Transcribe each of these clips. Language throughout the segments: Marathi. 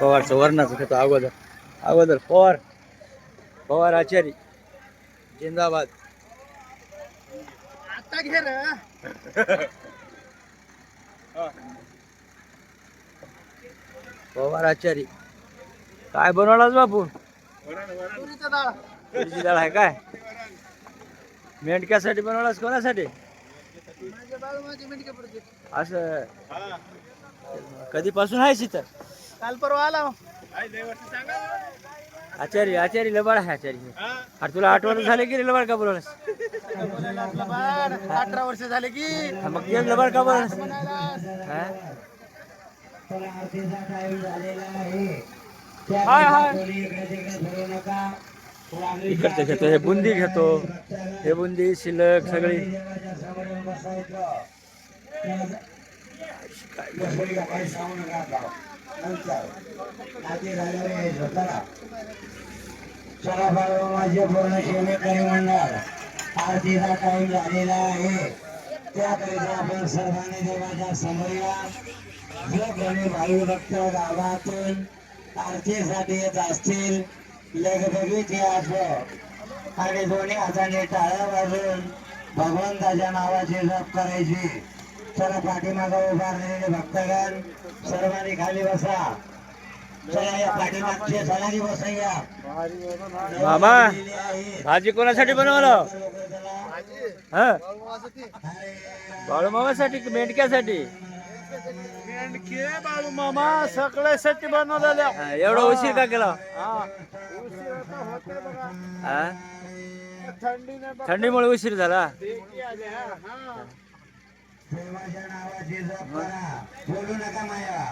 पवारचं वर्णाचं घेतो अगोदर. अगोदर पवार. पवार आचारी. जिंदाबाद. आता घे पवार आचारी. काय बनवलास बापू? तुरीची डाळ आहे काय? मेंढक्यासाठी बनवलास कोणासाठी? असं. कधीपासून आहे इथं? काल परवा आला. आचारी आचारी लबाड आहे आचारी. अरे तुला आठ वर्ष झाले की रे लबाड का बाळ अठरा वर्ष झाले की. हा, मग ते लबाड का हा? हाय हाय. इकडचे घेतो हे बुंदी घेतो हे बुंदी शिल्लक सगळी चला बाळा माझे पूर्ण सेवेकरी म्हणणार आरतीचा टाईम झालेला आहे त्याकरिता आपण सर्वांनी देवाच्या समोर या जो कोणी भाई भक्त गावातून आरतीसाठी येत असतील आणि दोन्ही हाताने टाळ्या वाजून भगवंताच्या नावाची जप करायची चला पाठीमागं उभारलेले भक्तगण सर्वांनी खाली बसा चला या पाठीमागचे सलागी बसूया मामा भाजी कोणासाठी बनवलं? हा? बाळूमामासाठी की मेंढक्यासाठी? बाळू मामा सगळ्यासाठी बनवलेल्या हा, एवढा उशीर का केला? हा. उशीर आता होते बघा हा? थंडीने बघा थंडीमुळे उशीर झाला? देखी आले हा हा देवाच्या नावाची जप करा बोलू नका माया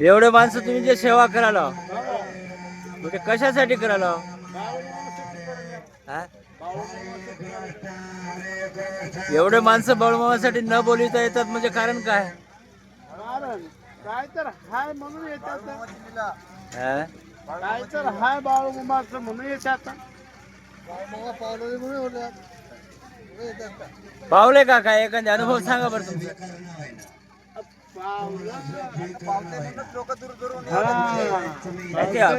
एवढे माणसं तुम्ही जे सेवा करायला मग ते कशासाठी करायला? हा? एवढे माणसं बाळूमामासाठी न बोलता येतात म्हणजे कारण काय? काय तर हाय म्हणून येतात. हा? काय तर हाय बाळू मामाचं म्हणून येतात. पावलं का काय? एखादे अनुभव सांगा बरं तुमचा पावलं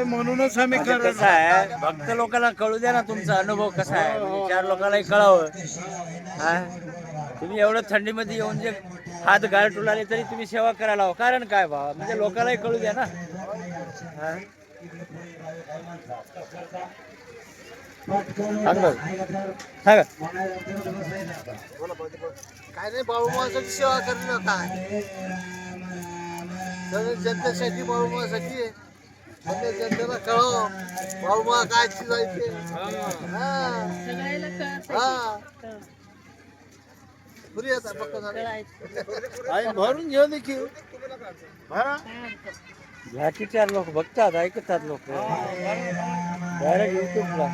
म्हणूनच आम्ही म्हणजे कसं आहे भक्त लोकांना कळू द्या ना तुमचा अनुभव कसा आहे. म्हणजे चार लोकांनाही कळावं. हा? तुम्ही एवढं थंडीमध्ये येऊन जे हात गाळ टुलाले तरी तुम्ही सेवा करायला हवं. कारण काय बा म्हणजे लोकांनाही कळू द्या ना. हा? सांग. बरं. सांगा. काय नाही सेवा करणं काय? सगळ्या जनतेसाठी बाळू मामासाठी सगळ्या जनतेला कळव. बाळू मामा काय चीज आहे ते हा. हा. पुरी येतात पक्क झालं. आई भरून घेऊ देखील भरा चार लोक बघतात ऐकतात लोक डायरेक्ट युट्यूबला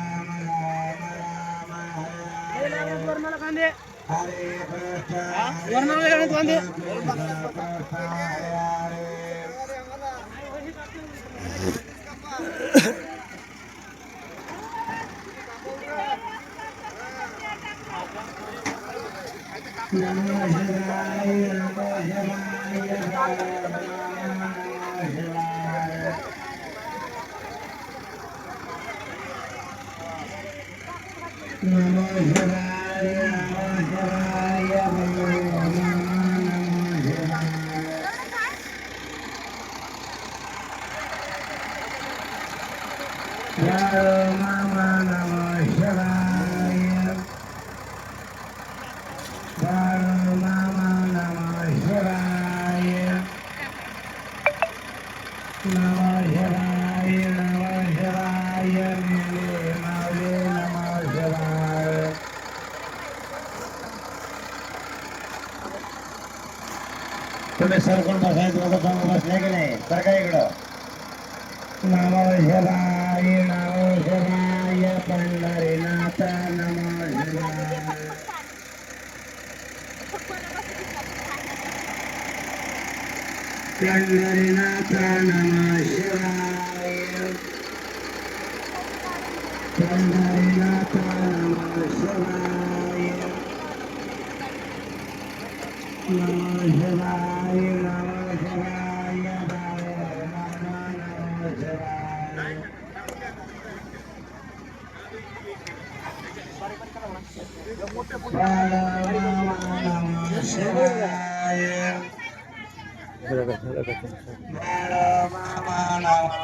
नमो शिवाय तुम्ही सरकून बसायचं लोक समोर बसले की नाही तर काय इकडं नमो शिवाय नमो शिवाय पंढरीनाथ नमो पंढरीनाथ नमः शिवाय पंढरीनाथ नमः शिवाय नमः शिवाय नमः शिवाय शिवाय शिवाय शिवाय नमः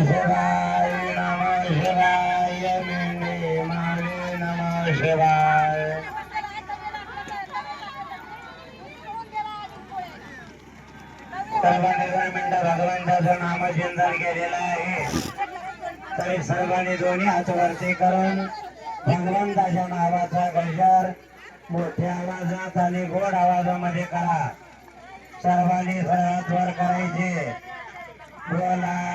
शिवाय नमः शिवाय मेंढे माळे नमः शिवाय सर्वांनी दोन भगवंताचं नामचिंतन केलेलं आहे तरी सर्वांनी दोन्ही हात वरती करून भगवंताच्या नावाचा गजर मोठ्या आवाजात आणि गोड आवाजामध्ये करा. सर्वांनी हात वर करायचे. बोला.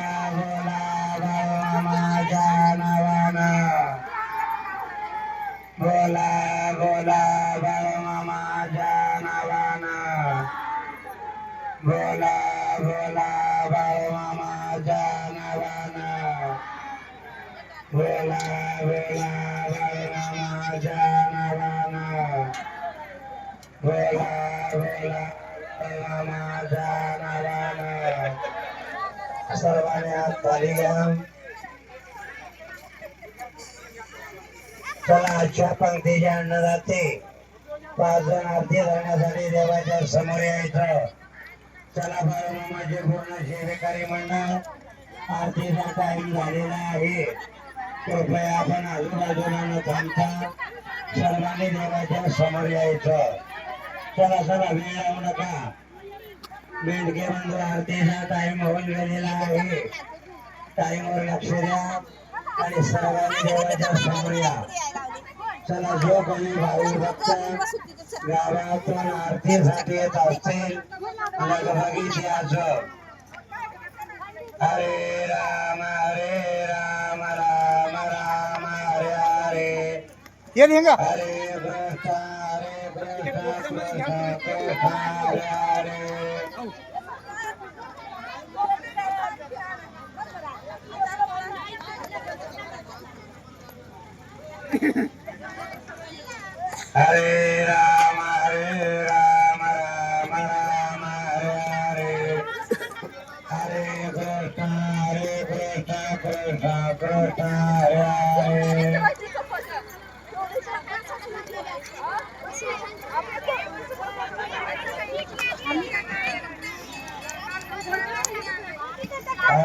चला आजच्या पंक्तीच्या अन्नदाते पाच जण आरती धरण्यासाठी देवाच्या समोर यायचं चला बरं माझे पूर्ण सेवेकारी मंडळ आरतीचा टाइम झालेला आहे. कृपया आपण आजूबाजूला न थांबता सर्वांनी देवाच्या समोर यायचं. चला चला वेळ लावू नका. मेंढके बंधू आरतीचा टाइम होऊन गेलेला आहे. टाइमवर लक्ष द्या आणि सर्वांनी देवाच्या समोर या. चला जो कोणी भाऊ भक्त गावातून आरतीसाठी येत असतील लगबगी द्याच हरे राम हरे राम राम. हरे हरे कृष्ण हरे कृष्ण कृष्ण कृष्ण हरे हरे। हरे राम हरे राम राम राम हरे हरे हरे कृष्ण हरे कृष्ण कृष्ण कृष्ण हरे हरे